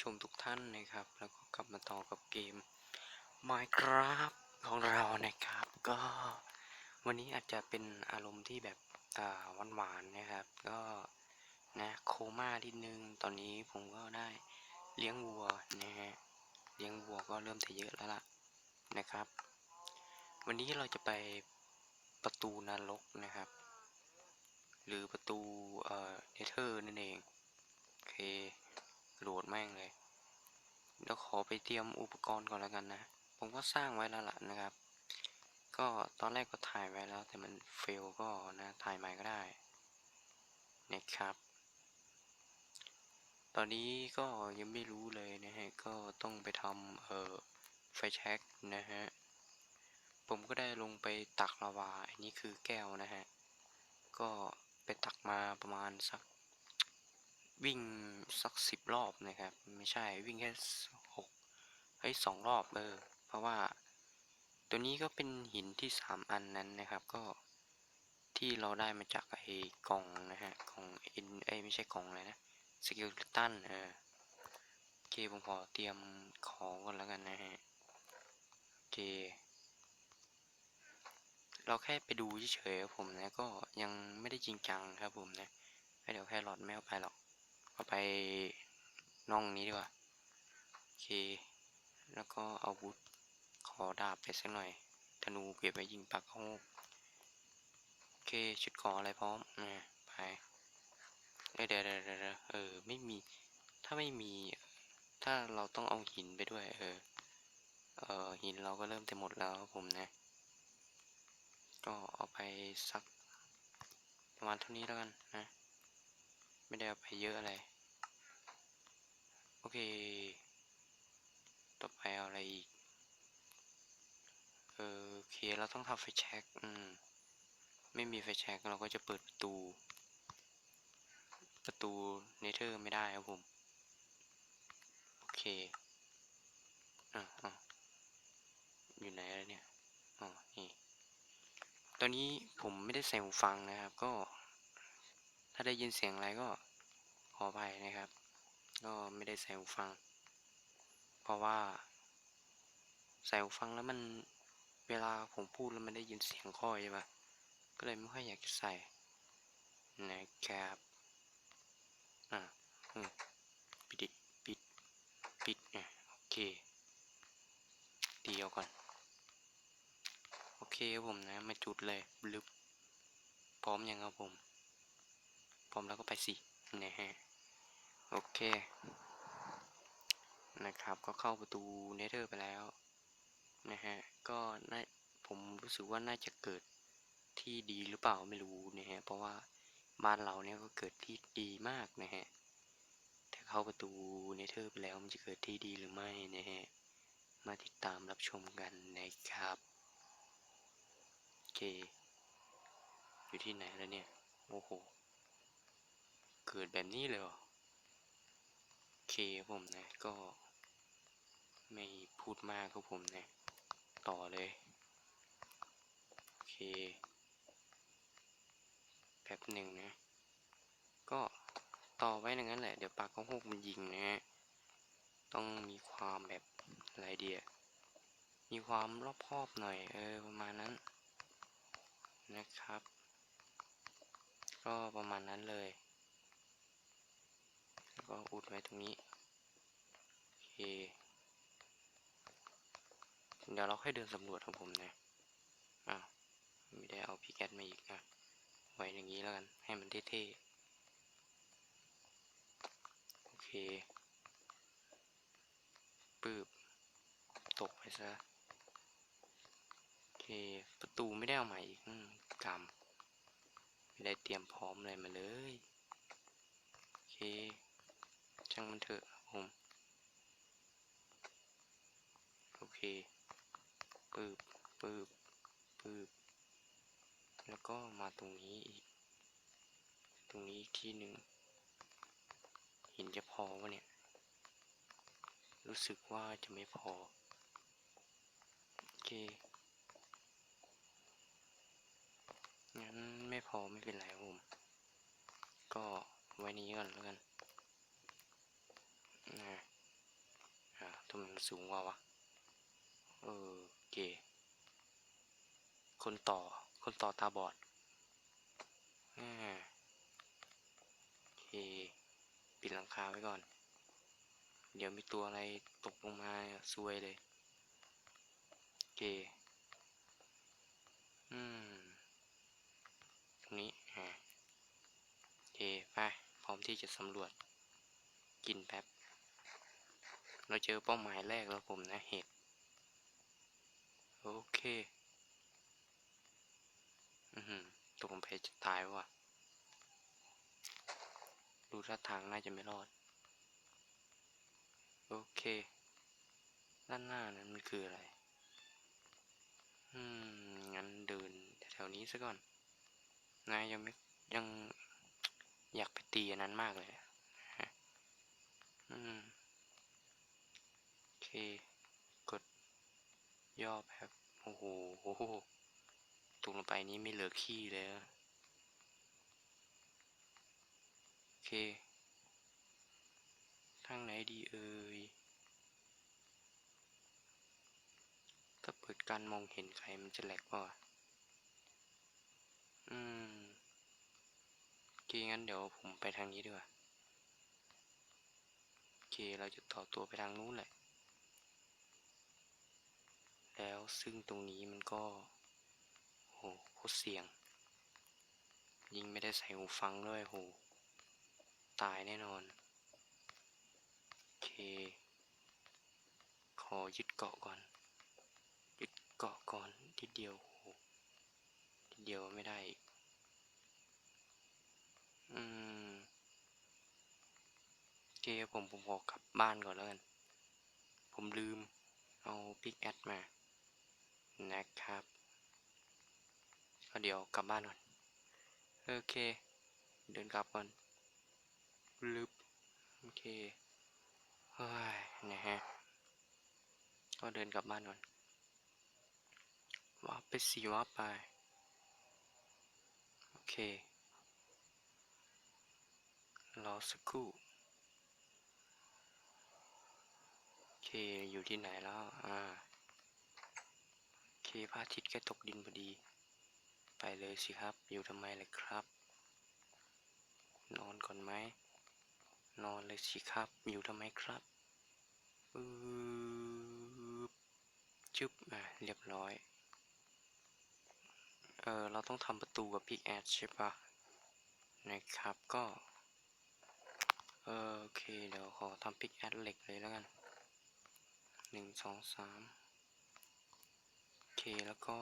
ผู้ชมทุกท่านนะครับ แล้วก็กลับมาต่อกับเกม Minecraft ของเรานะครับ ก็วันนี้อาจจะเป็นอารมณ์ที่แบบอ่าหวานๆนะครับ ก็นะโคม่าทีนึง ตอนนี้ผมก็ได้เลี้ยงวัวนะฮะเลี้ยงวัวก็เริ่มจะเยอะแล้วล่ะนะครับ วันนี้เราจะไปประตูนรกนะครับ หรือประตูเอ่อเนเธอร์นั่นเองโอเค โหลดแม่งเลยเดี๋ยวขอไปเตรียมอุปกรณ์ก่อนแล้วกันนะ ผมก็สร้างไว้แล้วล่ะนะครับ ก็ตอนแรกก็ถ่ายไว้แล้ว แต่มันเฟลก็นะถ่ายใหม่ก็ได้นะครับ ตอนนี้ก็ยังไม่รู้เลยนะฮะ ก็ต้องไปทำเอ่อไฟแช็กนะฮะ ผมก็ได้ลงไปตักลาวา อันนี้คือแก้วนะฮะ ก็ไปตักมาประมาณสัก วิ่งสักสิบรอบนะครับ ไม่ใช่วิ่งแค่หกเฮ้ยสองรอบเออเพราะว่าตัวนี้ก็เป็นหินที่สามอันนั้นนะครับก็ที่เราได้มาจากไอ้กล่องนะฮะกล่องเอ็นเอ้ไม่ใช่กล่องเลยนะสกิลตันเออโอเคผมขอเตรียมของก่อนแล้วกันนะฮะโอเค เราแค่ไปดูเฉยๆครับผมนะก็ยังไม่ได้จริงจังครับผมนะเดี๋ยวแค่หลอดไม่เอาไปหรอก เอาไปน่องนี้ดีกว่า โอเค แล้วก็เอาวุธขอดาบไปสักหน่อย ธนูเก็บไว้ยิงปากโฮกโอเค ชุดเกออะไรพร้อมนะไปเดี๋ยวเดี๋ยวเดี๋ยวเออ ไม่มี ถ้าไม่มี ถ้าเราต้องเอาหินไปด้วย เออ เออหินเราก็เริ่มจะหมดแล้วผมนะ ก็เอาไปสักประมาณเท่านี้แล้วกันนะ ไม่ได้เอาไปเยอะอะไร โอเค ต่อไปเอาอะไรอีก เออโอเค เราต้องทำไฟแช็กอืม ไม่มีไฟแช็กเราก็จะเปิดประตู ประตูเนเธอร์ไม่ได้ครับผม โอเค อะอะอยู่ไหนแล้วเนี่ย อ๋อ นี่ ตอนนี้ผมไม่ได้ใส่หูฟังนะครับ ก็ ถ้าได้ยินเสียงอะไรก็ขออภัยนะครับ ก็ไม่ได้ใส่หูฟัง เพราะว่า ใส่หูฟังแล้วมันเวลาผมพูดแล้วมันได้ยินเสียงค่อยใช่ปะก็เลยไม่ค่อยอยากจะใส่นะครับอะอืมปิดปิดปิดอะโอเคเดียวก่อน โอเคครับผมนะ มาจุดเลยบลึบพร้อมยังครับผม พร้อมแล้วก็ไปสินะฮะ โอเค นะครับ ก็เข้าประตูเนเธอร์ไปแล้ว นะฮะ ก็น่าผมรู้สึกว่าน่าจะเกิดที่ดีหรือเปล่าไม่รู้นะฮะ เพราะว่าบ้านเราเนี่ยก็เกิดที่ดีมากนะฮะแต่เข้าประตูเนเธอร์ไปแล้วมันจะเกิดที่ดีหรือไม่นะฮะ มาติดตามรับชมกันนะครับ โอเค อยู่ที่ไหนแล้วเนี่ย โอ้โห เกิดแบบนี้เลยเหรอโอ เคผมนะ ก็ไม่พูดมากครับผมนะ ต่อเลยโอเคแป๊บหนึ่งนะ ก็ต่อไว้อย่างนั้นแหละ เดี๋ยวปลากระโฮกมันยิงนะฮะต้องมีความแบบอะไรเดียมีความรอบคอบหน่อย เออ ประมาณนั้นนะครับ ก็ประมาณนั้นเลย ก็อุดไว้ตรงนี้ โอเค เดี๋ยวเราค่อยเดินสำรวจของผมนะ อ้าวไม่ได้เอาพีแกตมาอีกอะไว้อย่างนี้แล้วกัน ให้มันเท่ๆ โอเค ปืบ ตกไปซะ โอเค ประตูไม่ได้เอาใหม่อีกกรรมไม่ได้เตรียมพร้อมอะไรมาเลย โอเค ช่างมันเถอะผมโอเคปืบปืบปืบแล้วก็มาตรงนี้อีก ตรงนี้อีกที่หนึ่งหินจะพอวะเนี่ย รู้สึกว่าจะไม่พอ โอเค งั้นไม่พอไม่เป็นไรผม ก็ไว้นี้ก่อนแล้วกัน นะทำไมมันสูงกว่าวะ เออเคคนต่อ คนต่อตาบอดอ่าเคปิดหลังคาไว้ก่อน เดี๋ยวมีตัวอะไรตกลงมาซวยเลยเคอืมตรงนี้อ่าโอเคไปพร้อมที่จะสำรวจ กินแป๊บ เราเจอเป้าหมายแรกแล้วผมนะเห็ด โอเค อือหือตกลงไปจะตายว่ะ ดูท่าทางน่าจะไม่รอด โอเค ด้านหน้านั้นมันคืออะไร อืม งั้นเดินแถวๆนี้ซะก่อน นายยังไม่ยังอยากไปตีอันนั้นมากเลยอืม กดย่อแบบโอ้โหโอ้โหตกลงไปนี้ไม่เหลือขี้เลยโอเคทางไหนดีเอ่ยถ้าเปิดการมองเห็นใครมันจะแหลกป่ะอืมโอเคงั้นเดี๋ยวผมไปทางนี้ดีกว่าโอเคเราจะต่อตัวไปทางนู้นแหละ แล้วซึ่งตรงนี้มันก็โหโคตรเสี่ยง ยิงไม่ได้ใส่หูฟังด้วยโห ตายแน่นอน โอเค ขอยึดเกาะก่อน ยึดเกาะก่อนทีเดียวโหทีเดียวไม่ได้อีกอืมโอเคผมผมขอกลับบ้านก่อนแล้วกัน ผมลืมเอาพิกแอดมา นะครับก็เดี๋ยวกลับบ้านก่อน โอเค เดินกลับก่อนลึบโอเคเฮ้ยนะฮะ ก็เดินกลับบ้านก่อนว่าไปสีว่าไป โอเค รอสักครู่ โอเค อยู่ที่ไหนแล้ว อ่า เคพระอาทิตย์ก็ตกดินพอดี ไปเลยสิครับ อยู่ทำไมเลยครับ นอนก่อนไหม นอนเลยสิครับ อยู่ทำไมครับอืบจึบอะเรียบร้อย เออเราต้องทำประตูกับพิกแอดใช่ปะนะครับก็เออโอเค เดี๋ยวขอทำพิกแอดเหล็กเลยแล้วกันหนึ่งสองสาม เคแล้วก็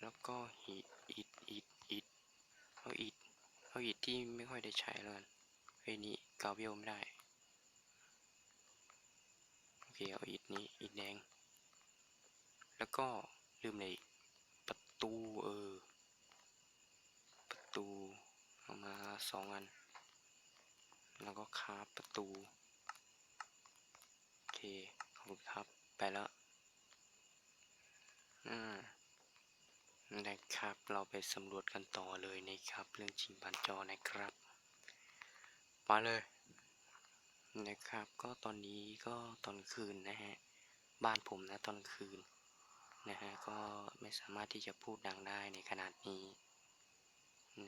แล้วก็หิดอิดอิดอิดเอาอิดเอาอิดที่ไม่ค่อยได้ใช้แล้วกันไอ้นี่กาเวลไม่ได้ โอเคเอาอิดนี้อิดแดง แล้วก็ลืมเลยประตูเออ ประตูเอามาสองอัน แล้วก็คาประตู โอเค ขอบคุณครับ ไปแล้ว นะครับ เราไปสำรวจกันต่อเลยนะครับ เรื่องจริงบันจอนะครับ มาเลย นะครับ ก็ตอนนี้ก็ตอนคืนนะฮะ บ้านผมนะตอนคืน นะฮะ ก็ไม่สามารถที่จะพูดดังได้ในขนาดนี้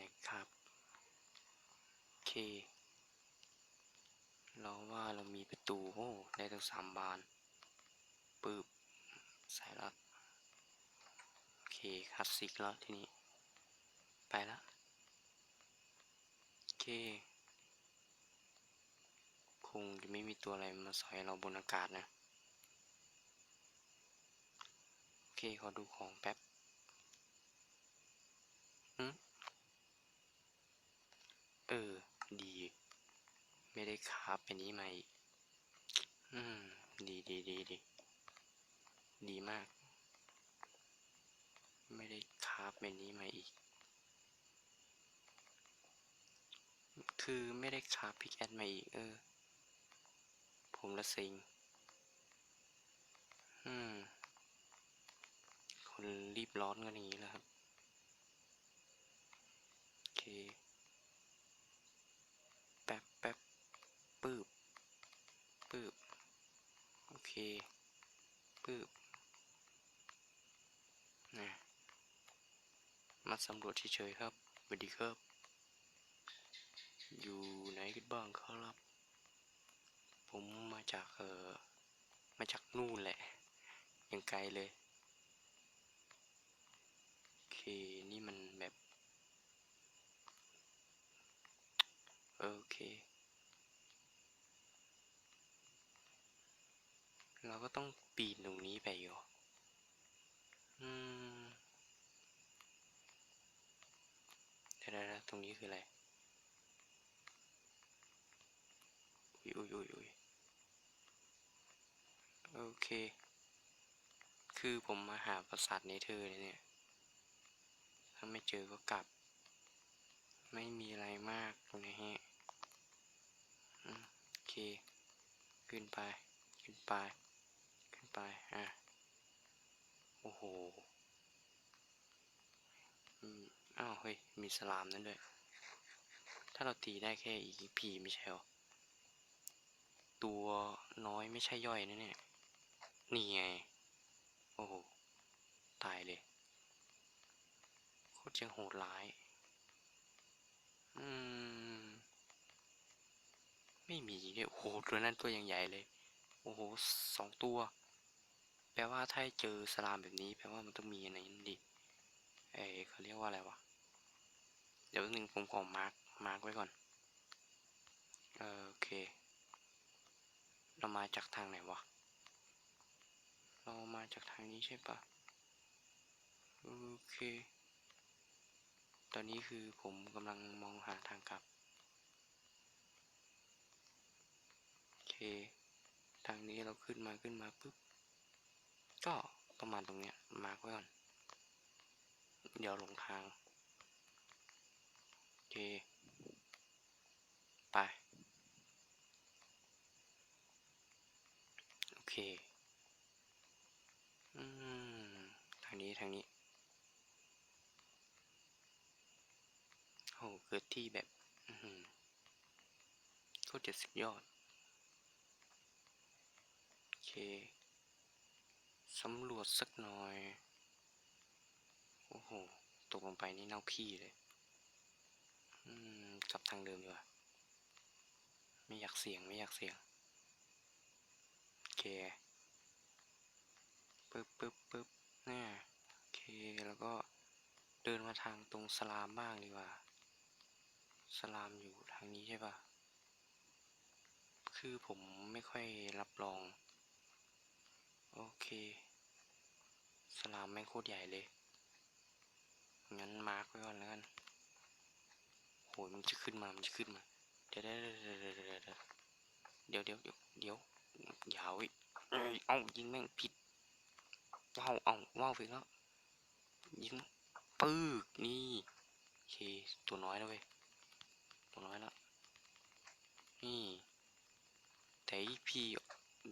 นะครับ โอเค เราว่าเรามีประตู โอ้ ได้ตั้งสามบานปึ๊บใส่แล้ว คคลาสสิกแล้วทีนี้ ไปละโอเค คงจะไม่มีตัวอะไรมาสอยเราบนอากาศนะ โอเค ขอดูของแป๊บอืมเออ ดี ไม่ได้คราฟอันนี้มาอีกอืม ดีดีดีดี ดีมาก ไม่ได้คราฟแบบนี้มาอีก คือไม่ได้คราฟพิกแอดมาอีก เออ ผมละสิงอืม คนรีบร้อนกันอย่างนี้แหละครับ โอเค แป๊บแป๊บปืบปืบ เคปึ๊บนะมา สำรวจเฉยๆครับสวัสดีครับ อยู่ไหนกันบ้างครับ ผมมาจากเออมาจากนู่นแหละ ยังไกลเลยโอเคนี่มันแบบโอเค เราก็ต้องปีนตรงนี้ไปอยู่อืมเดี๋ ยวๆๆตรงนี้คืออะไรอุ้ยอุ้ยอุ้ยอุ้ยโอเค คือผมมาหาปราสาทเนเธอร์เลยเนี่ย ถ้าไม่เจอก็กลับ ไม่มีอะไรมากนะฮะอืมโอเค ขึ้นไป ขึ้นไป ขึ้นไป อะ โอ้โห อ้าวเฮ้ย มีสลามนั่นด้วย ถ้าเราตีได้แค่อีกพีไม่ใช่หรอ ตัวน้อยไม่ใช่ย่อยนะเนี่ย นี่ไง โอ้โห ตายเลย โคตรจะโหดร้าย อืม ไม่มีเนี่ยโอ้โห ตัวนั้นตัวอย่างใหญ่เลย โอ้โห สองตัว แปลว่าถ้าเจอสลามแบบนี้ แปลว่ามันต้องมีอะไรนั่นดิเอ้เขาเรียกว่าอะไรวะ เดี๋ยวแป๊บนึงผมขอมาร์กมาร์กไว้ก่อนโอเค เรามาจากทางไหนวะ เรามาจากทางนี้ใช่ปะโอเค ตอนนี้คือผมกำลังมองหาทางกลับ โอเค ทางนี้เราขึ้นมาขึ้นมาปุ๊บ ก็ประมาณตรงเนี้ยมาร์กไว้ก่อน เดี๋ยวหลงทาง เค ไป โอเค อืม ทางนี้ทางนี้โอ้เกิดที่แบบอือหือโคตรจะสุดยอด โอเค สำรวจสักหน่อย โอ้โห ตกลงไปนี่เน่าขี้เลย อืมกลับทางเดิมดีกว่าไม่อยากเสี่ยงไม่อยากเสี่ยงโอเคปึ๊บปึ๊บปึ๊บเนี่ยโอเคแล้วก็เดินมาทางตรงสลามบ้างดีกว่า สลามอยู่ทางนี้ใช่ปะคือผมไม่ค่อยรับรอง โอเค สลามแม่งโคตรใหญ่เลย งั้นมาร์กไว้ก่อนแล้วกัน ยมันจะขึ้นมา มันจะขึ้นมา เดี๋ยวเดี๋ยวเดี๋ยวเดี๋ยวเดี๋ยวเดี๋ยวเดี๋ยวเดี๋ยวอย่าเว้ยเอ้ยเอ้ายิงแม่งผิดว้าวเอ้าว้าวผิดแล้วยิงปึ๊กนี่โอเคตัวน้อยแล้วเว้ยตัวน้อยแล้วนี่แต่พี่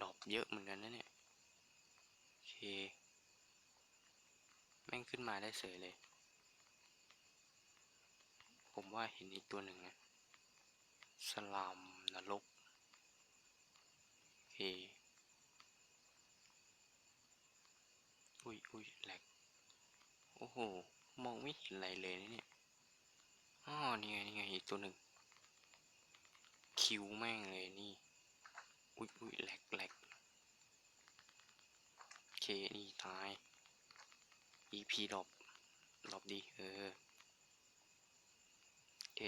ดรอปเยอะเหมือนกันนะเนี่ยโอเคแม่งขึ้นมาได้เสยเลย ผมว่าเห็นอีกตัวหนึ่งนะสลามนรกเคอุ้ยอุ้ยแหลกโอ้โห มองไม่เห็นอะไรเลยนะเนี่ยอ๋อนี่ไงนี่ไงอีกตัวหนึ่ง คิวแม่งเลยนี่ อุ้ยอุ้ยแหลกแหลกโอเค นี่ตาย EP ดรอปดรอปดี เออ เค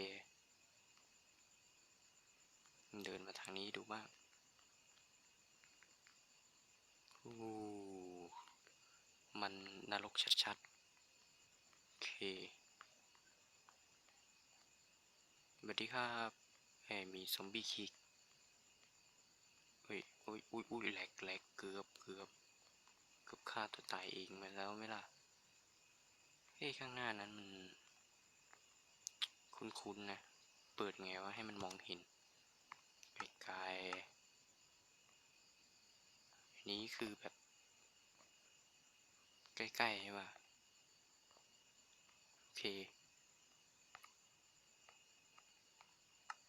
เดินมาทางนี้ดูบ้างโอ้มันนรกชัดๆ โอเคสวัสดีครับแหมมีซอมบี้คิกเฮ้ยอุ้ยอุ้ยอุ้ยแหลกแหลกเกือบเกือบเกือบฆ่าตัวตายเองมาแล้วไหมล่ะ เฮ้ยข้างหน้านั้นมัน คุ้นๆนะ เปิดไงว่าให้มันมองเห็นไกลๆนี้คือแบบ ใกล้ๆใช่ป่ะโอเค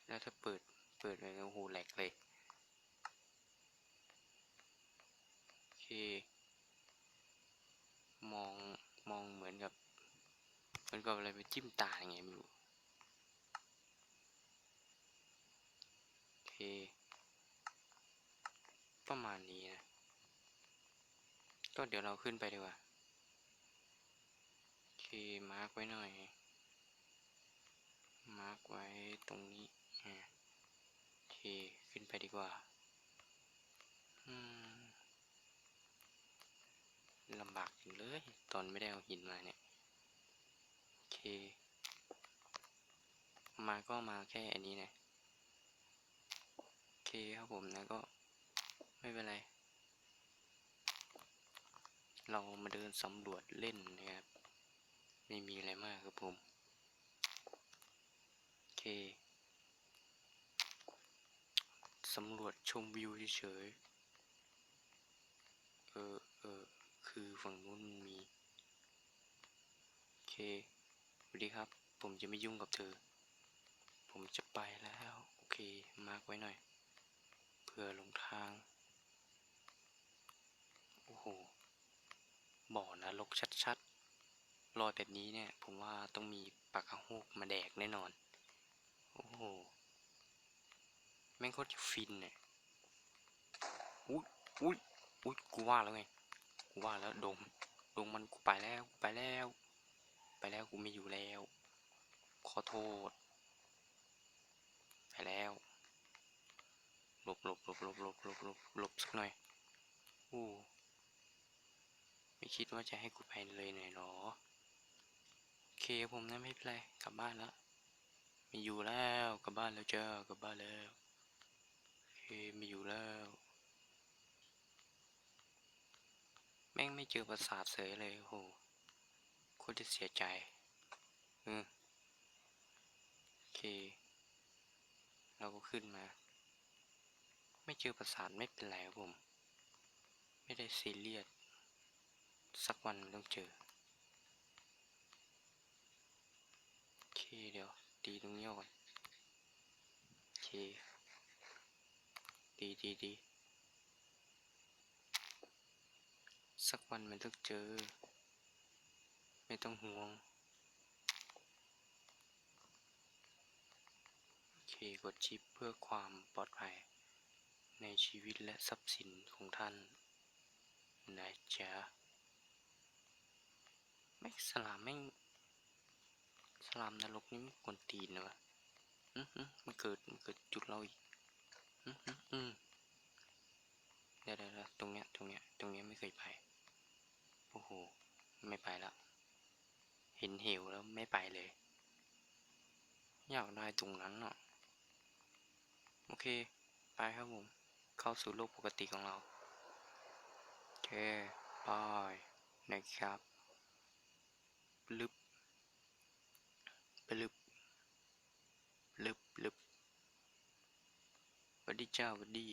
แล้วถ้าเปิด เปิดเลยโอ้โหแหลกเลยโอเค มอง มองเหมือนกับ เหมือนกับอะไรไปจิ้มตาอย่างเงไม่รู้ มาณนี้นะ ก็เดี๋ยวเราขึ้นไปดีกว่าโอเคมาร์กไว้หน่อย มาร์กไว้ตรงนี้อ่าโอเคขึ้นไปดีกว่า อืมลำบากจังเลย ตอนไม่ได้เอาหินมาเนี่ย โอเค มาก็มาแค่อันนี้นะ โอเคครับผมนะก็ ไม่เป็นไร เรามาเดินสำรวจเล่นนะครับ ไม่มีอะไรมากครับผม โอเค สำรวจชมวิวเฉยๆ เออเออคือฝั่งนู้นมันมี โอเคสวัสดีครับ ผมจะไม่ยุ่งกับเธอ ผมจะไปแล้ว โอเค มาร์กไว้หน่อยเพื่อหลงทาง อ้โห บ่อนรกชัดๆรอยแบบนี้เนี่ย ผมว่าต้องมีปากระโฮกมาแดกแน่นอน โอ้โห แม่งโคตรฟินเนี่ย อุ้ยอุ้ยอุ้ยกูว่าแล้วไง กูว่าแล้วดง ดงมันกูไปแล้วกูไปแล้ว ไปแล้วกูไม่อยู่แล้ว ขอโทษ ไปแล้วหลบหลบหลบหลบหลบหลบหลบหลบสักหน่อยอู้ ไม่คิดว่าจะให้กูไปเลยหน่อยหรอ โอเคผมนะไม่เป็นไรกลับบ้านแล้วไม่อยู่แล้วกลับบ้านแล้วเจ้ากลับบ้านแล้วโอเคไม่อยู่แล้ว แม่งไม่เจอประสาทเสยเลยโหโคตรจะเสียใจอืมโอเค เราก็ขึ้นมา ไม่เจอประสาทไม่เป็นไรครับผม ไม่ได้ซีเรียส สักวันมันต้องเจอ โอเคเดี๋ยว ตีตรงนี้ก่อน โอเคดีดีดีสักวันมันต้องเจอ ไม่ต้องห่วง โอเค กดชิปเพื่อความปลอดภัย ในชีวิตและทรัพย์สินของท่านนะจ๊ะ แม่สลามแม่สลามนรกนี่มันกวนตีนนะวะอือหือมันเกิดมันเกิดจุดเราอีกอือหืออืมเดี๋ยวเดี๋ยวตรงเนี้ยตรงเนี้ยตรงเนี้ยไม่เคยไปโอ้โหไม่ไปแล้วเห็นเหวแล้วไม่ไปเลย อยากได้ตรงนั้นอะโอเค ไปครับผม เข้าสู่โลกปกติของเราโอเคบายนะครับ ลึบปลึบลึบลึบวัดดีเจ้าวัดดี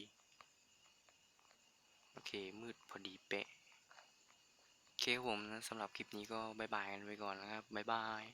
โอเค มืดพอดีเป๊ะ โอเคผมนะสำหรับคลิปนี้ก็บายบายกันไปก่อนนะครับบายบาย